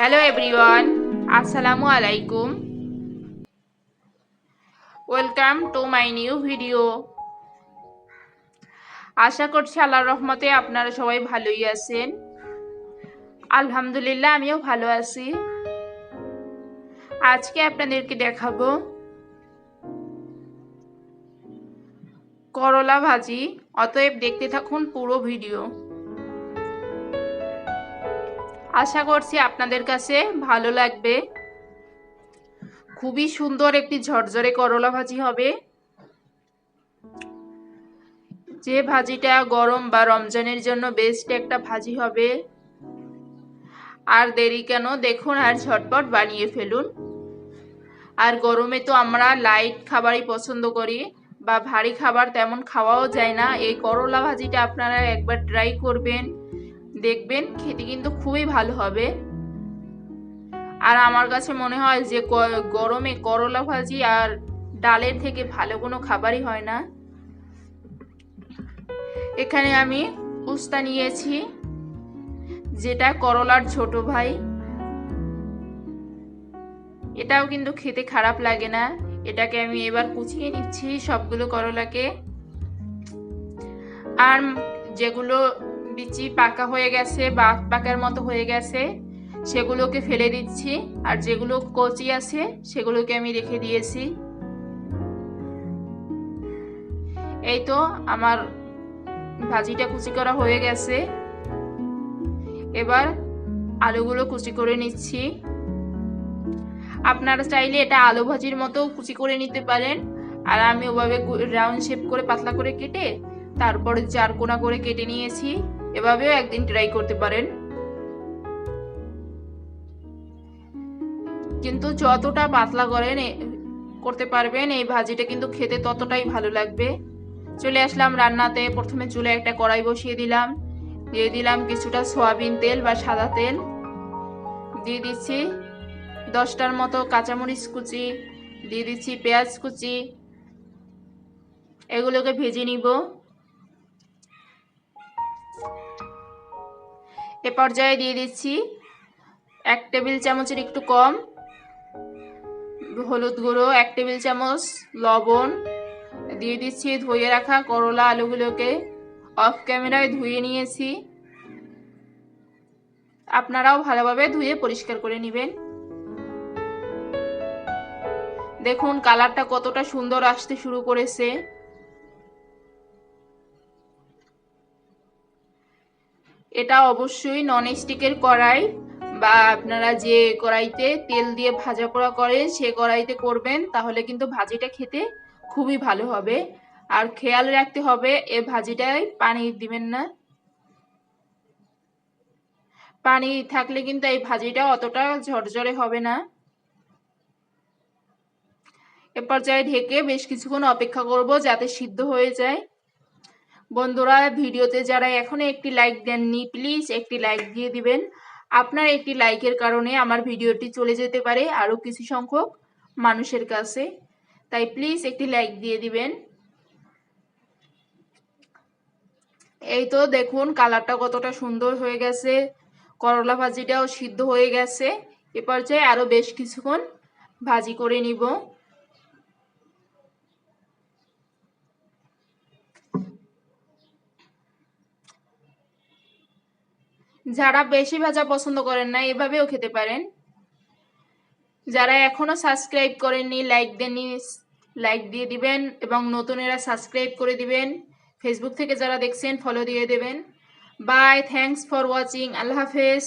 Hello everyone আসসালামু আলাইকুম welcome to my new video আশা করছি আল্লাহর রহমতে আপনারা সবাই ভালোই আছেন। আলহামদুলিল্লাহ, আমিও ভালো আছি। আজকে আপনাদেরকে দেখাবো করলা ভাজি। অতএব দেখতে থাকুন পুরো ভিডিও আশা করছি আপনাদের কাছে ভালো লাগবে। খুবই সুন্দর একটি ঝরঝরে করলা ভাজি হবে। যে ভাজিটা গরম বা রমজানের জন্য বেস্ট একটা ভাজি হবে। আর দেরি কেন? দেখুন আর ঝটপট বানিয়ে ফেলুন। আর গরমে তো আমরা লাইট খাবারই পছন্দ করি বা ভারী খাবার তেমন খাওয়াও যায় না। এই করলা ভাজিটা আপনারা একবার ট্রাই করবেন। দেখবেন খেতে কিন্তু খুবই ভালো হবে। আর আমার কাছে মনে হয় যে গরমে করলা ভাজি আর ডালের থেকে ভালো কোনো খাবারই হয় না। এখানে আমি উস্তা নিয়েছি, যেটা করলার ছোট ভাই। এটাও কিন্তু খেতে খারাপ লাগে না। এটাকে আমি এবার কুচিয়ে নিচ্ছি সবগুলো করলাকে। আর যেগুলো বিচি পাকা হয়ে গেছে বা পাকার মতো হয়ে গেছে, সেগুলোকে ফেলে দিচ্ছি। আর যেগুলো কচি আছে, সেগুলোকে আমি রেখে দিয়েছি। এই তো আমার ভাজিটা কুচি করা হয়ে গেছে। এবার আলুগুলো কুচি করে নিচ্ছি। আপনারা চাইলে এটা আলু ভাজির মতো কুচি করে নিতে পারেন। আর আমি ওভাবে রাউন্ড শেপ করে পাতলা করে কেটে, তারপরে চার কোনা করে কেটে নিয়েছি। এভাবেও একদিন ট্রাই করতে পারেন। কিন্তু যতটা পাতলা করেন করতে পারবেন, এই ভাজিটা কিন্তু খেতে ততটাই ভালো লাগবে। চলে আসলাম রান্নাতে, প্রথমে চুলে একটা কড়াই বসিয়ে দিলাম। দিয়ে দিলাম কিছুটা সয়াবিন তেল বা সাদা তেল। দিয়ে দিচ্ছি দশটার মতো কাঁচামরিচ কুচি, দিয়ে দিচ্ছি পেঁয়াজ কুচি। এগুলোকে ভেজে নিব। এ পর্যায়ে দিয়ে দিচ্ছি এক টেবিল চামচের একটু কম হলুদ গুঁড়ো, এক টেবিল চামচ লবণ। দিয়ে দিচ্ছি ধুয়ে রাখা করলা আলুগুলোকে। অফ ক্যামেরায় ধুয়ে নিয়েছি। আপনারাও ভালোভাবে ধুয়ে পরিষ্কার করে নেবেন। দেখুন, কালারটা কতটা সুন্দর আসতে শুরু করেছে। এটা অবশ্যই নন স্টিকের কড়াই বা আপনারা যে কড়াইতে তেল দিয়ে ভাজা পোড়া করেন, সে কড়াইতে করবেন, তাহলে কিন্তু ভাজিটা খেতে খুবই ভালো হবে। আর খেয়াল রাখতে হবে, এ ভাজিটায় পানি দিবেন না। পানি থাকলে কিন্তু এই ভাজিটা অতটা ঝরঝরে হবে না। এ পর্যায়ে ঢেকে বেশ কিছুক্ষণ অপেক্ষা করব যাতে সিদ্ধ হয়ে যায়। বন্ধুরা, ভিডিওতে যারা এখনও একটি লাইক দেননি প্লিজ একটি লাইক দিয়ে দিবেন। আপনার একটি লাইকের কারণে আমার ভিডিওটি চলে যেতে পারে আরও কিছু সংখ্যক মানুষের কাছে। তাই প্লিজ একটি লাইক দিয়ে দিবেন। এই তো দেখুন কালারটা কতটা সুন্দর হয়ে গেছে। করলা ভাজিটাও সিদ্ধ হয়ে গেছে। এ পর্যায়ে আরও বেশ কিছুক্ষণ ভাজি করে নিব। যারা বেশি ভাজা পছন্দ করেন না, এভাবেও খেতে পারেন। যারা এখনও সাবস্ক্রাইব করেননি লাইক দেননি লাইক দিয়ে দিবেন এবং নতুনেরা সাবস্ক্রাইব করে দিবেন। ফেসবুক থেকে যারা দেখছেন ফলো দিয়ে দেবেন। বাই থ্যাংকস ফর ওয়াচিং আল্লাহ হাফেজ।